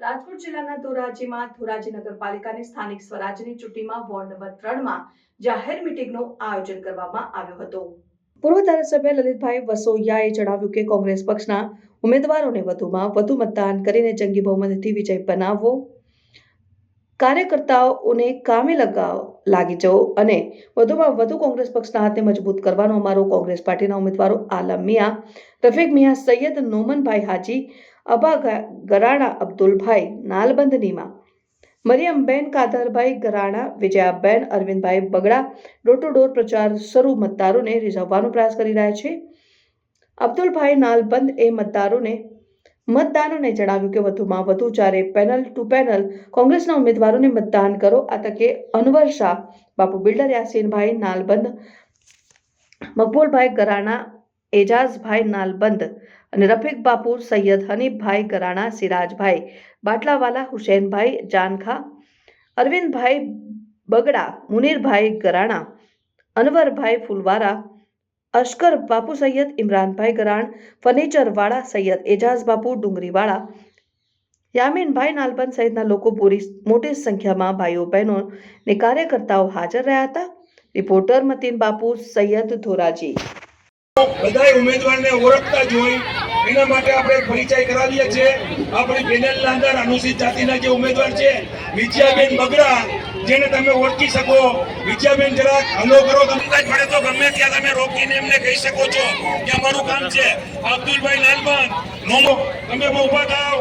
જિલ્લાના ધોરાજીમાં ધોરાજી નગરપાલિકાની સ્થાનિક સ્વરાજની ચૂંટણીમાં વોર્ડ નંબર ત્રણમાં જાહેર મિટિંગનું આયોજન કરવામાં આવ્યું હતું. પૂર્વ ધારાસભ્ય લલિતભાઈ વસોયાએ જણાવ્યું કે કોંગ્રેસ પક્ષના ઉમેદવારોને વધુમાં વધુ મતદાન કરીને જંગી બહુમતીથી વિજય બનાવવો કાર્યકર્તાઓને કામે લગાવ લાગી જવો અને વધુમાં વધુ કોંગ્રેસ પક્ષના હાથને મજબૂત કરવાનો અમારો કોંગ્રેસ પાર્ટીના ઉમેદવારો આલમ મિયા, રફીક મિયા, Saiyad Nomanbhai Haji Aba Garana Abdulbhai નાલબંધનીમાં. Mariyamben Kadarbhai Garana, Vijayaben Arvindbhai Bagada door to door પ્રચાર શરૂ મતદારોને રીઝવવાનો પ્રયાસ કરી રહ્યા છે. અબ્દુલભાઈ નાલબંધ એ મતદારોને મતદારોને જણાવ્યું કે વધુમાં વધુ ચારે પેનલ ટુ પેનલ કોંગ્રેસના ઉમેદવારોને મતદાન કરો, આ તકે અનવર શાહ, બાપુ બિલ્ડર યાસીનભાઈ નાલબંધ, મકબૂલભાઈ ગરાણા એજાઝભાઈ નાલબંધ અને રફીક બાપુ સૈયદ હનીફભાઈ ગરાણા સિરાજભાઈ, બાટલાવાલા હુસેનભાઈ જાનખા, અરવિંદભાઈ બગડા, મુનીરભાઈ ગરાણા, અનવરભાઈ ફુલવારા, અશ્કર બાપુ સૈયદ, ઇમરાનભાઈ ગરાણ, ફર્નિચરવાળા સૈયદ, એજાઝ બાપુ ડુંગરીવાળા, યામીનભાઈ નાલબંધ સહિતના લોકો પૂરી મોટી સંખ્યામાં ભાઈઓ બહેનો ને કાર્યકર્તાઓ હાજર રહ્યા હતા. રિપોર્ટર મતીન બાપુ, સૈયદ ધોરાજી. બધાય ઉમેદવારને ઓળખતા જ એના માટે આપણે પરિચય કરાવીએ છીએ. આપણી પેનલના અંદર અનુસૂચિત જાતિના જે ઉમેદવાર છે, વિજયાબેન બગડા જેને તમે ઓળખી શકો. વિજયાબેન, જરાક હલો કરો. તમને પડે તો ગમે ત્યાં તમે રોકીને એમને કહી શકો છો કે અમારું કામ છે. અબ્દુલભાઈ લાલબાન નોમો, તમે ઊભા થાવ